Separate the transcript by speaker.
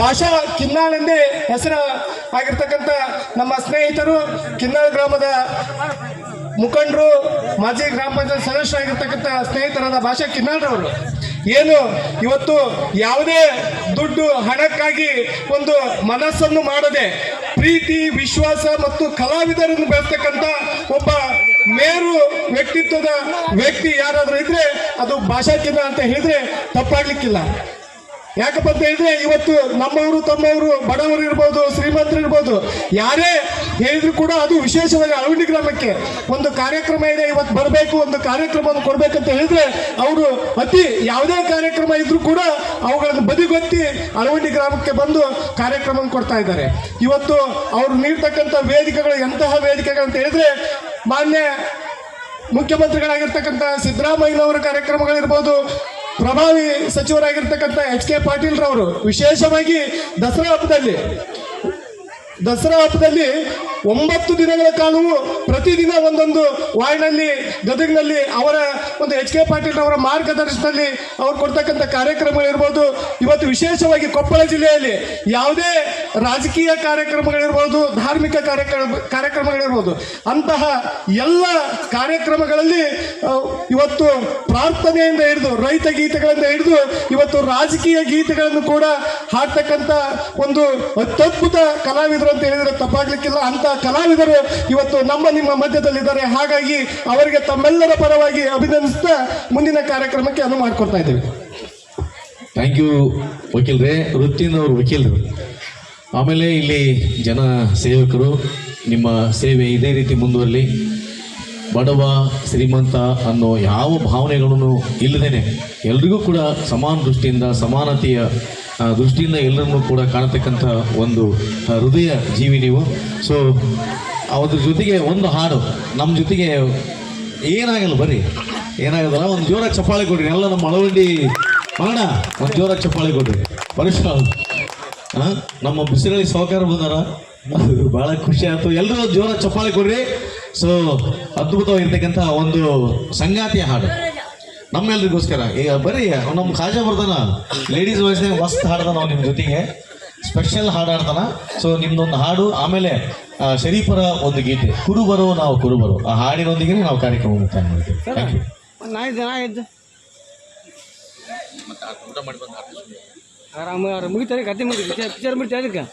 Speaker 1: ಭಾಷಾ ಕಿನ್ನಾಳ್ ಎಂದೇ ಹೆಸರು ಆಗಿರ್ತಕ್ಕಂಥ ನಮ್ಮ ಸ್ನೇಹಿತರು ಕಿನ್ನಾಳ ಗ್ರಾಮದ ಮುಖಂಡರು, ಮಾಜಿ ಗ್ರಾಮ ಪಂಚಾಯತ್ ಸದಸ್ಯರಾಗಿರ್ತಕ್ಕಂಥ ಸ್ನೇಹಿತರಾದ ಭಾಷಾ ಕಿನ್ನಾಳ್ರವರು. ಏನು, ಇವತ್ತು ಯಾವುದೇ ದುಡ್ಡು ಹಣಕ್ಕಾಗಿ ಒಂದು ಮನಸ್ಸನ್ನು ಮಾಡದೆ ಪ್ರೀತಿ, ವಿಶ್ವಾಸ ಮತ್ತು ಕಲಾವಿದರನ್ನು ಬೆಳೆಸ್ತಕ್ಕಂಥ ಒಬ್ಬ ಮೇರು ವ್ಯಕ್ತಿತ್ವದ ವ್ಯಕ್ತಿ ಯಾರಾದರೂ ಇದ್ರೆ ಅದು ಭಾಷಾ ಕಿನ್ನ ಅಂತ ಹೇಳಿದ್ರೆ ತಪ್ಪಾಗ್ಲಿಕ್ಕಿಲ್ಲ. ಯಾಕಪ್ಪ ಅಂತ ಹೇಳಿದ್ರೆ ಇವತ್ತು ನಮ್ಮವರು, ತಮ್ಮವರು, ಬಡವರು ಇರ್ಬೋದು, ಶ್ರೀಮಂತರು ಇರ್ಬೋದು, ಯಾರೇ ಹೇಳಿದ್ರು ಕೂಡ ಅದು ವಿಶೇಷವಾಗಿ ಅಳವಡಿ ಗ್ರಾಮಕ್ಕೆ ಒಂದು ಕಾರ್ಯಕ್ರಮ ಇದೆ, ಇವತ್ತು ಬರಬೇಕು, ಒಂದು ಕಾರ್ಯಕ್ರಮವನ್ನು ಕೊಡಬೇಕಂತ ಹೇಳಿದ್ರೆ ಅವರು ಅತಿ ಯಾವುದೇ ಕಾರ್ಯಕ್ರಮ ಇದ್ರೂ ಕೂಡ ಅವುಗಳನ್ನು ಬದಿಗೊತ್ತಿ ಅಳವಡಿ ಗ್ರಾಮಕ್ಕೆ ಬಂದು ಕಾರ್ಯಕ್ರಮ ಕೊಡ್ತಾ ಇದ್ದಾರೆ. ಇವತ್ತು ಅವರು ನೀಡ್ತಕ್ಕಂಥ ವೇದಿಕೆಗಳು ಎಂತಹ ವೇದಿಕೆಗಳು ಅಂತ ಹೇಳಿದ್ರೆ ಮಾನ್ಯ ಮುಖ್ಯಮಂತ್ರಿಗಳಾಗಿರ್ತಕ್ಕಂಥ ಸಿದ್ದರಾಮಯ್ಯನವರ ಕಾರ್ಯಕ್ರಮಗಳಿರ್ಬೋದು ಪ್ರಭಾವಿ ಸಚಿವರಾಗಿರ್ತಕ್ಕಂಥ ಎಚ್ ಕೆ ಪಾಟೀಲ್ ರವರು ವಿಶೇಷವಾಗಿ ದಸರಾ ಹಬ್ಬದಲ್ಲಿ ದಸರಾ ಹಬ್ಬದಲ್ಲಿ ಒಂಬತ್ತು ದಿನಗಳ ಕಾಲವು ಪ್ರತಿದಿನ ಒಂದೊಂದು ವಾರ್ಡ್ನಲ್ಲಿ, ಗದಗಿನಲ್ಲಿ ಅವರ ಒಂದು ಎಚ್ ಕೆ ಪಾಟೀಲ್ ಅವರ ಮಾರ್ಗದರ್ಶನದಲ್ಲಿ ಅವ್ರು ಕೊಡ್ತಕ್ಕಂಥ ಕಾರ್ಯಕ್ರಮಗಳಿರ್ಬೋದು. ಇವತ್ತು ವಿಶೇಷವಾಗಿ ಕೊಪ್ಪಳ ಜಿಲ್ಲೆಯಲ್ಲಿ ಯಾವುದೇ ರಾಜಕೀಯ ಕಾರ್ಯಕ್ರಮಗಳಿರ್ಬೋದು, ಧಾರ್ಮಿಕ ಕಾರ್ಯಕ್ರಮ, ಕಾರ್ಯಕ್ರಮಗಳಿರ್ಬೋದು. ಅಂತಹ ಎಲ್ಲ ಕಾರ್ಯಕ್ರಮಗಳಲ್ಲಿ ಇವತ್ತು ಪ್ರಾರ್ಥನೆಯಿಂದ ಹಿಡಿದು, ರೈತ ಗೀತೆಗಳಿಂದ ಹಿಡಿದು, ಇವತ್ತು ರಾಜಕೀಯ ಗೀತೆಗಳನ್ನು ಕೂಡ ಹಾಡ್ತಕ್ಕಂಥ ಒಂದು ಅತ್ಯದ್ಭುತ ಕಲಾವಿದರು ಅಂತ ಹೇಳಿದರೆ ತಪ್ಪಾಗ್ಲಿಕ್ಕಿಲ್ಲ. ಅಂತ ಕಲಾವಿದರು ಇವತ್ತು ನಮ್ಮ ನಿಮ್ಮ ಮಧ್ಯದಲ್ಲಿದ್ದಾರೆ. ಹಾಗಾಗಿ ಅವರಿಗೆ ತಮ್ಮೆಲ್ಲರ ಪರವಾಗಿ ಅಭಿನಂದಿಸ್ತಾ ಮುಂದಿನ ಕಾರ್ಯಕ್ರಮಕ್ಕೆ ಅನುವು ಮಾಡ್ಕೊಡ್ತಾ ಇದ್ದೇವೆ.
Speaker 2: ಥ್ಯಾಂಕ್ ಯು ವಕೀಲ್ರೆ ಅವರು ವಕೀಲರು ಆಮೇಲೆ ಇಲ್ಲಿ ಜನ ಸೇವಕರು, ನಿಮ್ಮ ಸೇವೆ ಇದೇ ರೀತಿ ಮುಂದುವರಲಿ. ಬಡವ, ಶ್ರೀಮಂತ ಅನ್ನೋ ಯಾವ ಭಾವನೆಗಳನ್ನು ಇಲ್ಲದೇನೆ ಎಲ್ರಿಗೂ ಕೂಡ ಸಮಾನ ದೃಷ್ಟಿಯಿಂದ, ಸಮಾನತೆಯ ದೃಷ್ಟಿಯಿಂದ ಎಲ್ಲರನ್ನೂ ಕೂಡ ಕಾಣತಕ್ಕಂಥ ಒಂದು ಹೃದಯ ಜೀವಿ ನೀವು. ಸೊ ಅದ್ರ ಜೊತೆಗೆ ಒಂದು ಹಾಡು ನಮ್ಮ ಜೊತೆಗೆ ಏನಾಗಲ್ಲ ಬರ್ರಿ ಏನಾಗಲ್ಲ, ಒಂದು ಜೋರ ಚಪ್ಪಾಳೆ ಕೊಡ್ರಿ, ಎಲ್ಲ ನಮ್ಮ ಅಳವಂಡಿ ಮಾಡ ಒಂದು ಜೋರ ಚಪ್ಪಾಳೆ ಕೊಡ್ರಿ. ಹಾ ನಮ್ಮ ಬಿಸಿಲಲ್ಲಿ ಸಹಕಾರ ಬಂದಾರ. ಬಹಳ ಖುಷಿ ಆಯ್ತು. ಎಲ್ಲರೂ ಜೋರ ಚಪ್ಪಾಳೆ ಕೊಡ್ರಿ. ಸೊ ಅದ್ಭುತವಾಗಿರ್ತಕ್ಕಂಥ ಒಂದು ಸಂಗಾತಿಯ ಹಾಡು. ನಮ್ಮೆಲ್ರಿಗೋಸ್ಕರ. ಈಗ ಬರ್ರಿ ನಮ್ಮ ಖಾಜಾ ಬರ್ತಾನ ಲೇಡೀಸ್ ವಾಯ್ಸ್ನಾಗ ಮಸ್ತ್ ಹಾಡ್ತಾನ ನಾವು ನಿಮ್ಮ ಜೊತೆಗೆ. ಸ್ಪೆಷಲ್ ಹಾಡು ಹಾಡ್ತಾನ ಸೊ ನಿಮ್ದೊಂದು ಹಾಡು ಆಮೇಲೆ ಶರೀಫರ ಒಂದು ಗೀತೆ. ಕುರುಬರು ನಾವು ಕುರುಬರು ಆ ಹಾಡಿನೊಂದಿಗೆ ನಾವು ಕಾರ್ಯಕ್ರಮ ಮುಕ್ತಾಯ ಮಾಡ್ತೀವಿ. ಥ್ಯಾಂಕ್ ಯು
Speaker 3: ಆರಾಮ ಮುಗಿತಾರೆ ಕತೆ ಮುಗಿತಾರೆ ಪಿಕ್ಚರ್ ಬಿಡ್ತೀವಿ ಅದಕ್ಕೆ.